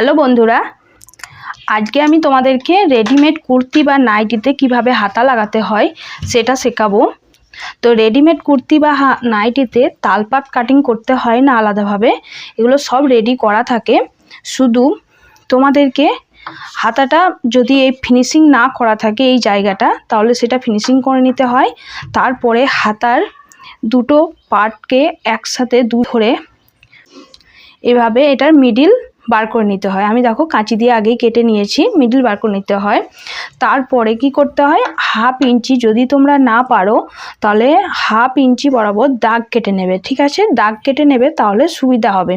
Hello বন্ধুরা, আজকে আমি তোমাদেরকে রেডিমেড কুর্তি বা নাইটিতে কীভাবে হাতা লাগাতে হয় সেটা শেখাবো। তো রেডিমেড কুর্তি বা নাইটিতে তালপাত কাটিং করতে হয় না আলাদাভাবে, এগুলো সব রেডি করা থাকে। শুধু তোমাদেরকে হাতাটা যদি এই ফিনিশিং না করা থাকে এই জায়গাটা, তাহলে সেটা ফিনিশিং করে নিতে হয়। তারপরে হাতার দুটো পার্টকে একসাথে দু ধরে, এভাবে এটার মিডিল বার করে নিতে হয়। আমি দেখো কাঁচি দিয়ে আগেই কেটে নিয়েছি মিডিল বার করে নিতে হয়। তারপরে কি করতে হয়? হাফ ইঞ্চি যদি তোমরা না পারো, তাহলে হাফ ইঞ্চি বরাবর দাগ কেটে নেবে, ঠিক আছে? দাগ কেটে নেবে তাহলে সুবিধা হবে।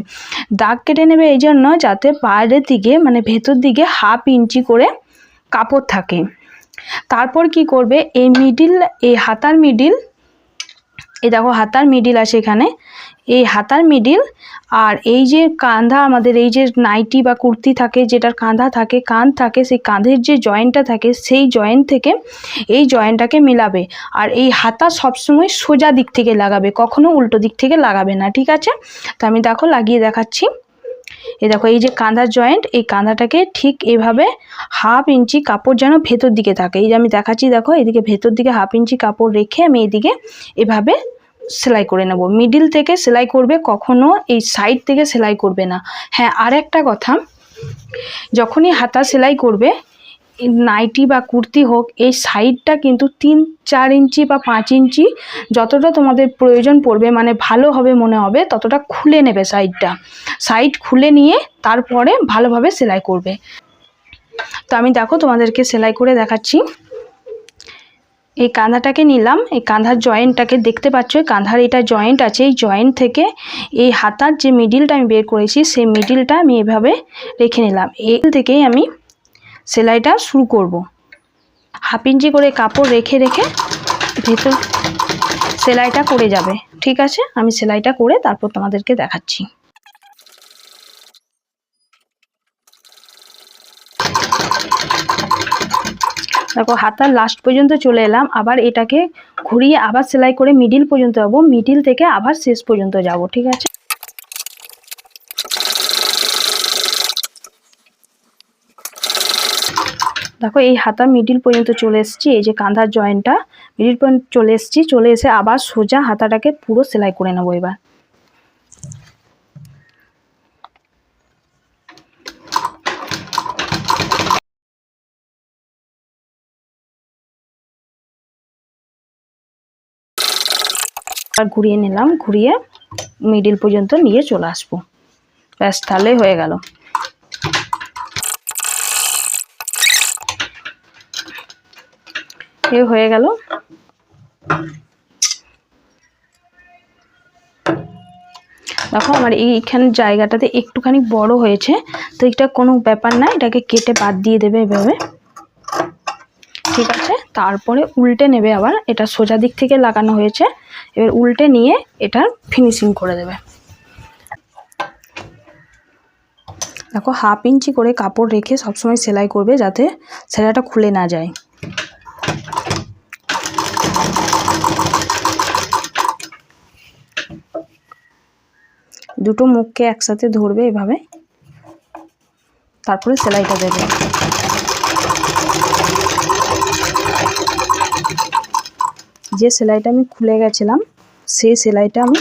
দাগ কেটে নেবে এই জন্য যাতে বাইরের দিকে মানে ভেতর দিকে হাফ ইঞ্চি করে কাপড় থাকে। তারপর কি করবে? এই মিডিল এই হাতার মিডিল এই দেখো হাতার মিডিল আছে এখানে। এই হাতার মিডিল আর এই যে কাঁধা আমাদের এই যে নাইটি বা কুর্তি থাকে, যেটার কাঁধা থাকে, কাঁধ থাকে, সেই কাঁধের যে জয়েন্টটা থাকে, সেই জয়েন্ট থেকে এই জয়েন্টটাকে মেলাবে। আর এই হাতা সবসময় সোজা দিক থেকে লাগাবে, কখনো উল্টো দিক থেকে লাগাবে না, ঠিক আছে? তো আমি দেখো লাগিয়ে দেখাচ্ছি। এই দেখো, এই যে কাঁধার জয়েন্ট এই কাঁধাটাকে ঠিক এইভাবে হাফ ইঞ্চি কাপড় যেন ভেতর দিকে থাকে। এই যে আমি দেখাচ্ছি, দেখো, এদিকে ভেতর দিকে হাফ ইঞ্চি কাপড় রেখে আমি এদিকে এভাবে সেলাই করে নেব। মিডিল থেকে সেলাই করবে কখনো, এই সাইড থেকে সেলাই করবে না। হ্যাঁ আর একটা কথা, যখনই হাতা সেলাই করবে, নাইটি বা কুর্তি হোক, এই সাইডটা কিন্তু তিন, চার ইঞ্চি বা পাঁচ ইঞ্চি যতটা তোমাদের প্রয়োজন পড়বে মানে ভালো হবে মনে হবে, ততটা খুলে নেবে সাইডটা সাইড খুলে নিয়ে তারপরে ভালোভাবে সেলাই করবে। তো আমি দেখো তোমাদেরকে সেলাই করে দেখাচ্ছি। এই কাঁধাটাকে নিলাম, এই কাঁধার জয়েন্টটাকে দেখতে পাচ্ছ কাঁধার এটা জয়েন্ট আছে, এই জয়েন্ট থেকে এই হাতার যে মিডিলটা আমি বের করেছি, সেই মিডিলটা আমি এভাবে রেখে নিলাম। এই থেকেই আমি সেলাইটা শুরু করব। হাফ ইঞ্চি করে কাপড় রেখে রেখে ভেতর সেলাইটা করে যাবে, ঠিক আছে? আমি সেলাইটা করে তারপর তোমাদেরকে দেখাচ্ছি। দেখো, হাতার লাস্ট পর্যন্ত চলে এলাম। আবার এটাকে ঘুরিয়ে আবার সেলাই করে মিডিল পর্যন্ত যাব। মিডিল থেকে আবার শেষ পর্যন্ত যাব, ঠিক আছে? দেখো, এই হাতা মিডিল পর্যন্ত চলে এসেছি। এই যে কাঁধার জয়েন্টটা মিডিল পর্যন্ত চলে এসেছি। চলে এসে আবার সোজা হাতাটাকে পুরো সেলাই করে নেব এবার। আর ঘুরিয়ে নিলাম, ঘুরিয়ে মিডিল পর্যন্ত নিয়ে চলে আসব। ব্যাস তাহলে হয়ে গেল। এ হয়ে গেল। দেখো, আমার এইখানে জায়গাটাতে একটুখানি বড় হয়েছে, তো এটা কোনো ব্যাপার না, এটাকে কেটে বাদ দিয়ে দেবে এভাবে। ঠিক আছে? তারপরে উল্টে নেবে আবার, এটা সোজা দিক থেকে লাগানো হয়েছে। এবার উল্টে নিয়ে এটা ফিনিশিং করে দেবে। দেখো হাফ ইঞ্চি করে কাপড় রেখে সবসময় সেলাই করবে যাতে সেলাইটা খুলে না যায়। দুটো মুখকে একসাথে ধরবে এভাবে। তারপরে সেলাইটা দেবে। যে সেলাইটা আমি খুলে গেছিলাম, সেই সেলাইটা আমি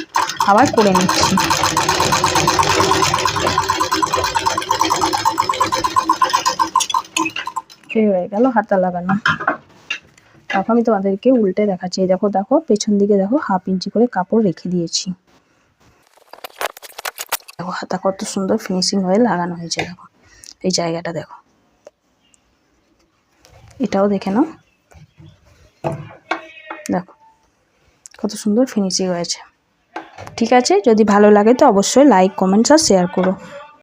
আবার করে নিচ্ছি। হয়ে গেল হাতা লাগানো। তারপর আমি তোমাদেরকে উল্টে দেখাচ্ছি। দেখো দেখো, পেছন দিকে দেখো, হাফ ইঞ্চি করে কাপড় রেখে দিয়েছি। দেখো, হাতা কত সুন্দর ফিনিশিং হয়ে লাগানো হয়েছে, দেখো। এই জায়গাটা দেখো। এটাও দেখে নাও। দেখো, কত সুন্দর ফিনিশিং হয়েছে। ঠিক আছে, যদি ভালো লাগে তো অবশ্যই লাইক কমেন্টস আর শেয়ার করো।